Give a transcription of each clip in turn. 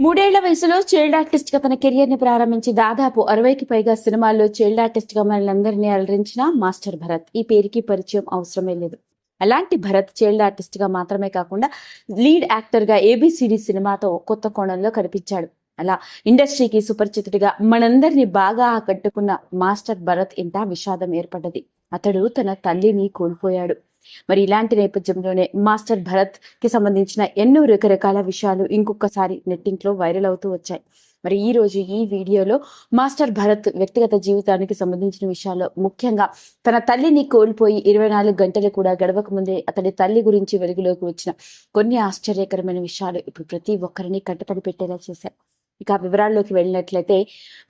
మూడేళ్ళ వయసులో చైల్డ్ ఆర్టిస్ట్గా తన కెరియర్ని ప్రారంభించి దాదాపు అరవైకి పైగా సినిమాల్లో చైల్డ్ ఆర్టిస్ట్గా మనల్ని అలరించిన మాస్టర్ భరత్. ఈ పేరుకి పరిచయం అవసరమే లేదు. అలాంటి భరత్ చైల్డ్ ఆర్టిస్ట్గా మాత్రమే కాకుండా లీడ్ యాక్టర్గా ఏబిసిడి సినిమాతో కొత్త కోణంలో కనిపించాడు. అలా ఇండస్ట్రీకి సుపరిచితుడిగా మనందరినీ బాగా ఆకట్టుకున్న మాస్టర్ భరత్ ఇంత విషాదం ఏర్పడ్డది. అతడు తన తల్లిని కోల్పోయాడు. మరి ఇలాంటి నేపథ్యంలోనే మాస్టర్ భరత్కి సంబంధించిన ఎన్నో రకరకాల విషయాలు ఇంకొకసారి నెట్టింట్లో వైరల్ అవుతూ వచ్చాయి. మరి ఈ రోజు ఈ వీడియోలో మాస్టర్ భరత్ వ్యక్తిగత జీవితానికి సంబంధించిన విషయాల్లో ముఖ్యంగా తన తల్లిని కోల్పోయి ఇరవై నాలుగు గంటలు కూడా గడవక ముందే అతడి తల్లి గురించి వెలుగులోకి వచ్చిన కొన్ని ఆశ్చర్యకరమైన విషయాలు ఇప్పుడు ప్రతి ఒక్కరిని కట్టుపడి పెట్టేలా చేశాయి ఇక వివరాల్లోకి వెళ్ళినట్లయితే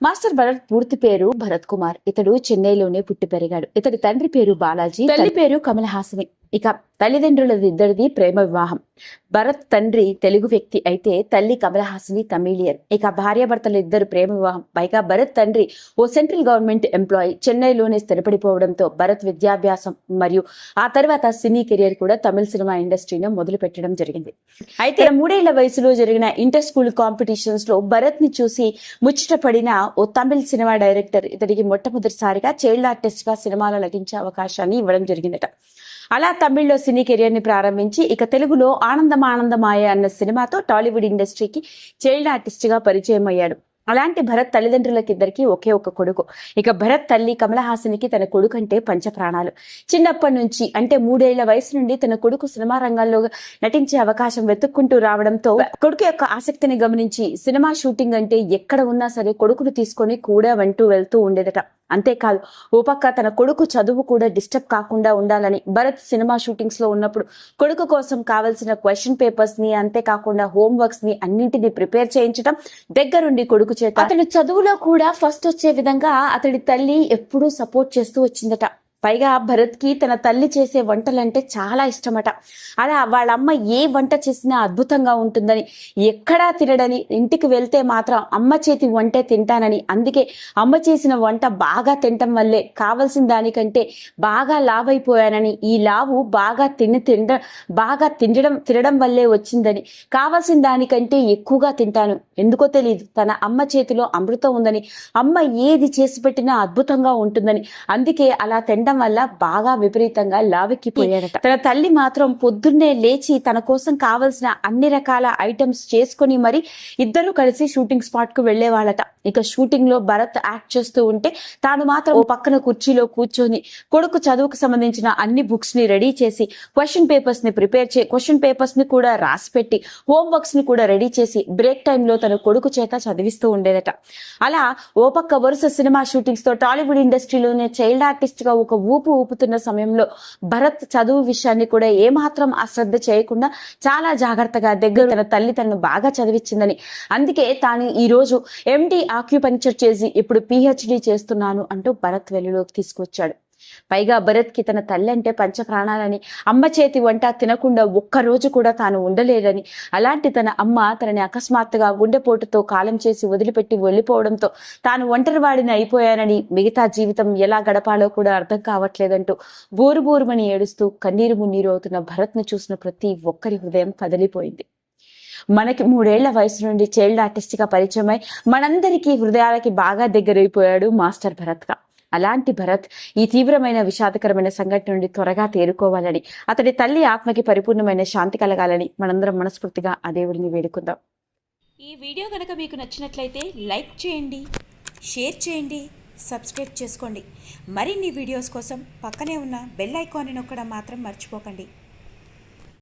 మాస్టర్ భరత్ పూర్తి పేరు భరత్ కుమార్. ఇతడు చెన్నైలోనే పుట్టి పెరిగాడు. ఇతడి తండ్రి పేరు బాలాజీ తల్లి పేరు కమల్ హాసని ఇక తల్లిదండ్రులది ఇద్దరిది ప్రేమ వివాహం. భరత్ తండ్రి తెలుగు వ్యక్తి అయితే తల్లి కమలహాసిని తమిళియన్. ఇక భార్యాభర్తలు ఇద్దరు ప్రేమ వివాహం. పైగా భరత్ తండ్రి ఓ సెంట్రల్ గవర్నమెంట్ ఎంప్లాయీ. చెన్నైలోనే స్థిరపడిపోవడంతో భరత్ విద్యాభ్యాసం మరియు ఆ తర్వాత సినీ కెరియర్ కూడా తమిళ సినిమా ఇండస్ట్రీని మొదలు పెట్టడం జరిగింది. అయితే మూడేళ్ళ వయసులో జరిగిన ఇంటర్ స్కూల్ కాంపిటీషన్స్లో భరత్ని చూసి ముచ్చటపడిన ఓ తమిళ సినిమా డైరెక్టర్ ఇతడికి మొట్టమొదటిసారిగా చైల్డ్ ఆర్టిస్ట్గా సినిమాలో నటించే అవకాశాన్ని ఇవ్వడం జరిగిందట. అలా తమిళ్ళో సినీ కెరియర్ని ప్రారంభించి ఇక తెలుగులో ఆనందం ఆనందమాయ అన్న సినిమాతో టాలీవుడ్ ఇండస్ట్రీకి చైల్డ్ ఆర్టిస్ట్గా పరిచయం అయ్యాడు. అలాంటి భరత్ తల్లిదండ్రులకిద్దరికి ఒకే ఒక కొడుకు. ఇక భరత్ తల్లి కమలహాసనికి తన కొడుకు అంటే పంచప్రాణాలు. చిన్నప్పటి నుంచి అంటే మూడేళ్ళ వయసు నుండి తన కొడుకు సినిమా రంగాల్లో నటించే అవకాశం వెతుక్కుంటూ రావడంతో కొడుకు యొక్క ఆసక్తిని గమనించి సినిమా షూటింగ్ అంటే ఎక్కడ ఉన్నా సరే కొడుకును తీసుకొని కూడా వంటూ వెళ్తూ ఉండేదట. అంతేకాదు ఉపక్క తన కొడుకు చదువు కూడా డిస్టర్బ్ కాకుండా ఉండాలని భరత్ సినిమా షూటింగ్స్లో ఉన్నప్పుడు కొడుకు కోసం కావలసిన క్వశ్చన్ పేపర్స్ని అంతేకాకుండా హోంవర్క్స్ని అన్నింటినీ ప్రిపేర్ చేయించడం దగ్గరుండి కొడుకు చేత. అతను చదువులో కూడా ఫస్ట్ వచ్చే విధంగా అతడి తల్లి ఎప్పుడూ సపోర్ట్ చేస్తూ వచ్చిందట. పైగా భరత్కి తన తల్లి చేసే వంటలంటే చాలా ఇష్టమట. అలా వాళ్ళమ్మ ఏ వంట చేసినా అద్భుతంగా ఉంటుందని ఎక్కడా తినడని ఇంటికి వెళ్తే మాత్రం అమ్మ చేతి వంటే తింటానని అందుకే అమ్మ చేసిన వంట బాగా తినటం వల్లే కావలసిన దానికంటే బాగా లావైపోయానని అయిపోయానని ఈ లావు బాగా తిని తినడం బాగా తినడం తినడం వల్లే వచ్చిందని కావలసిన దానికంటే ఎక్కువగా తింటాను. ఎందుకో తెలియదు తన అమ్మ చేతిలో అమృతం ఉందని అమ్మ ఏది చేసి పెట్టినా అద్భుతంగా ఉంటుందని అందుకే అలా తినడం వల్ల బాగా విపరీతంగా లావెక్కిపోయాడట. తన తల్లి మాత్రం పొద్దున్నే లేచి తన కోసం కావలసిన అన్ని రకాల ఐటమ్స్ చేసుకుని మరి ఇద్దరు కలిసి షూటింగ్ స్పాట్కు వెళ్ళేవాళ్ళట ఇక షూటింగ్లో భరత్ యాక్ట్ చేస్తూ ఉంటే తాను మాత్రం ఓ. పక్కన కుర్చీలో కూర్చొని కొడుకు చదువుకు సంబంధించిన అన్ని బుక్స్ని రెడీ చేసి క్వశ్చన్ పేపర్స్ని ప్రిపేర్ చే క్వశ్చన్ పేపర్స్ని కూడా రాసి పెట్టి హోంవర్క్స్ని కూడా రెడీ చేసి బ్రేక్ టైంలో తన కొడుకు చేత చదివిస్తూ ఉండేదట. అలా ఓ పక్క వరుస సినిమా షూటింగ్స్తో టాలీవుడ్ ఇండస్ట్రీలోనే చైల్డ్ ఆర్టిస్ట్గా ఒక ఊపు ఊపుతున్న సమయంలో భరత్ చదువు విషయాన్ని కూడా ఏమాత్రం అశ్రద్ధ చేయకుండా చాలా జాగ్రత్తగా దగ్గర తన తల్లి తనను బాగా చదివించిందని అందుకే తాను ఈ రోజు ఎండి ఆక్యుపంక్చర్ చేసి ఇప్పుడు పిహెచ్డి చేస్తున్నాను అంటూ భరత్ వెలుగులోకి తీసుకొచ్చాడు. పైగా భరత్కి తన తల్లి అంటే పంచ ప్రాణాలని అమ్మ చేతి వంట తినకుండా ఒక్క రోజు కూడా తాను ఉండలేదని అలాంటి తన అమ్మ తనని అకస్మాత్తుగా గుండెపోటుతో కాలం చేసి వదిలిపెట్టి వెళ్ళిపోవడంతో తాను ఒంటరివాడిని అయిపోయానని మిగతా జీవితం ఎలా గడపాలో కూడా అర్థం కావట్లేదంటూ బోరు బోరుమని ఏడుస్తూ కన్నీరు మున్నీరు అవుతున్న భరత్ను చూసిన ప్రతి ఒక్కరి హృదయం కదిలిపోయింది. మనకి మూడేళ్ళ వయసు నుండి చైల్డ్ ఆర్టిస్ట్గా పరిచయమై మనందరికీ హృదయాలకి బాగా దగ్గరైపోయాడు మాస్టర్ భరత్గా. అలాంటి భరత్ ఈ తీవ్రమైన విషాదకరమైన సంఘటన నుండి త్వరగా తేరుకోవాలని అతడి తల్లి ఆత్మకి పరిపూర్ణమైన శాంతి కలగాలని మనందరం మనస్ఫూర్తిగా ఆ దేవుడిని వేడుకుందాం. ఈ వీడియో కనుక మీకు నచ్చినట్లయితే లైక్ చేయండి షేర్ చేయండి సబ్స్క్రైబ్ చేసుకోండి. మరిన్ని వీడియోస్ కోసం పక్కనే ఉన్న బెల్ ఐకాన్ని నొక్కడం మాత్రం మర్చిపోకండి.